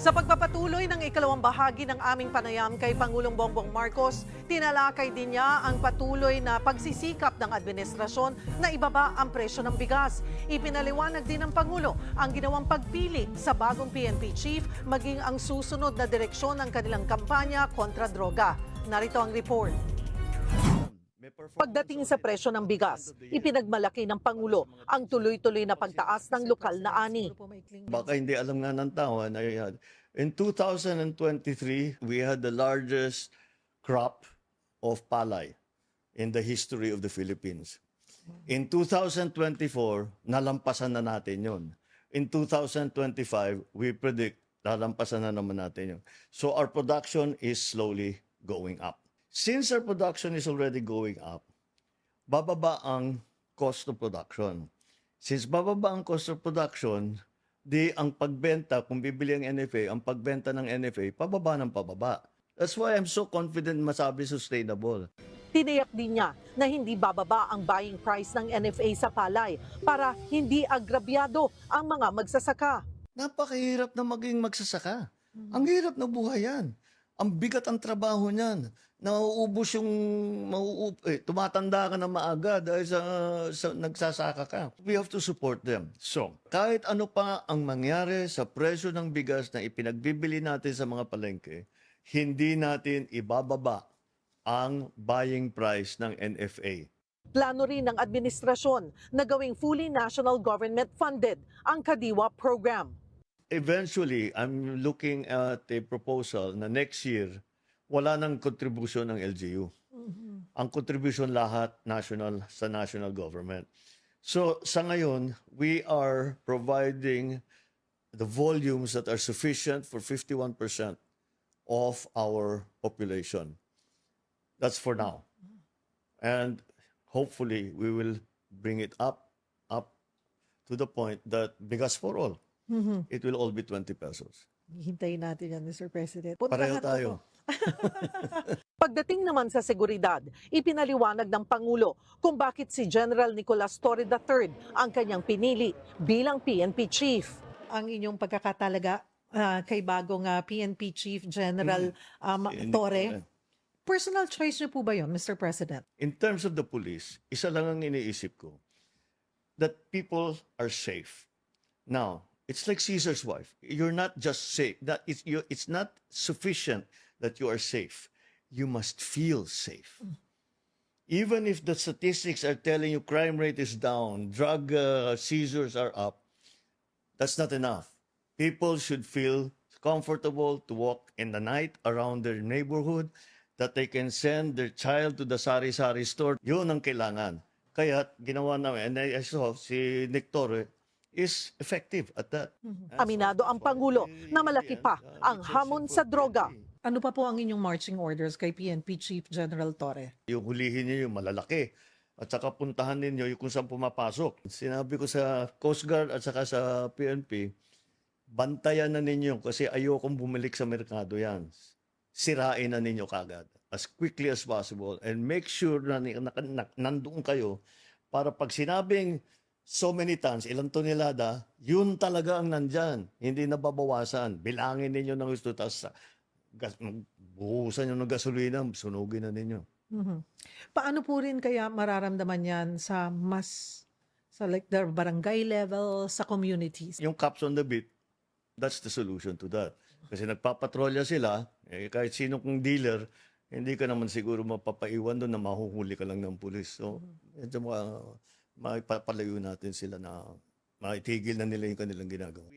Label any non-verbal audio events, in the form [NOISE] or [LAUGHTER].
Sa pagpapatuloy ng ikalawang bahagi ng aming panayam kay Pangulong Bongbong Marcos, tinalakay din niya ang patuloy na pagsisikap ng administrasyon na ibaba ang presyo ng bigas. Ipinaliwanag din ng Pangulo ang ginawang pagpili sa bagong PNP chief maging ang susunod na direksyon ng kanilang kampanya kontra droga. Narito ang report. Pagdating sa presyo ng bigas, ipinagmalaki ng Pangulo ang tuloy-tuloy na pagtaas ng lokal na ani. Baka hindi alam nga ng tao. In 2023, we had the largest crop of palay in the history of the Philippines. In 2024, nalampasan na natin yon. In 2025, we predict lalampasan na naman natin yun. So our production is slowly going up. Since our production is already going up, bababa ang cost of production. Since bababa ang cost of production, di ang pagbenta, kung bibili ang NFA, ang pagbenta ng NFA, pababa ng pababa. That's why I'm so confident masabi sustainable. Tiniyak din niya na hindi bababa ang buying price ng NFA sa palay para hindi agrabyado ang mga magsasaka. Napakahirap na maging magsasaka. Ang hirap na buhay yan. Ang bigat ang trabaho niyan. Nauubos yung, mauub, eh, tumatanda ka na maaga dahil sa, sa nagsasaka ka. We have to support them. So, kahit ano pa ang mangyari sa presyo ng bigas na ipinagbibili natin sa mga palengke, hindi natin ibababa ang buying price ng NFA. Plano rin ng administrasyon na gawing fully national government funded ang Kadiwa program. Eventually, I'm looking at a proposal na next year, wala nang contribution ng LGU. Ang contribution lahat national sa national government. So sa ngayon, we are providing the volumes that are sufficient for 51% of our population. That's for now. And hopefully, we will bring it up, up to the point that bigas for all, it will all be 20 pesos. Hintayin natin yan, Mr. President. Pareho tayo. [LAUGHS] Pagdating naman sa seguridad, ipinaliwanag ng Pangulo kung bakit si General Nicolas Torre III ang kanyang pinili bilang PNP chief. Ang inyong pagkakatalaga ah, kay bagong ah, PNP Chief General um, Si Torre, Nicolas. personal choice niyo po ba yun, Mr. President? In terms of the police, isa lang ang iniisip ko, that people are safe. Now, it's like Caesar's wife. You're not just safe. That it's, you, it's not sufficient that you are safe. You must feel safe. Even if the statistics are telling you crime rate is down, drug uh, seizures are up, that's not enough. People should feel comfortable to walk in the night around their neighborhood, that they can send their child to the sari-sari store. Yun ang kailangan. Kaya ginawa namin, and I saw si Nick Torre is effective at that. So, Aminado ang Pangulo na malaki pa ang hamon sa droga. Ano pa po ang inyong marching orders kay PNP Chief General Torre? Yung hulihin niyo yung malalaki. At saka puntahan ninyo yung kung saan pumapasok. Sinabi ko sa Coast Guard at saka sa PNP, bantayan na ninyo kasi ayokong bumalik sa merkado yan. Sirain na ninyo kagad as quickly as possible and make sure na, na, na, na nandoon kayo para pag sinabing so many tons, ilang tonelada, yun talaga ang nandyan. Hindi nababawasan. Bilangin ninyo ng gusto, tapos gas, buhusan nyo ng gasolina, sunugin na ninyo. Mhm. Paano po rin kaya mararamdaman yan sa mas sa like the barangay level, sa communities? Yung cops on the beat, that's the solution to that. Kasi nagpapatrolya sila, eh, kahit sino kong dealer, hindi ka naman siguro mapapaiwan doon na mahuhuli ka lang ng pulis. So, medyo ma, maipapalayo natin sila na maitigil na nila yung kanilang ginagawa.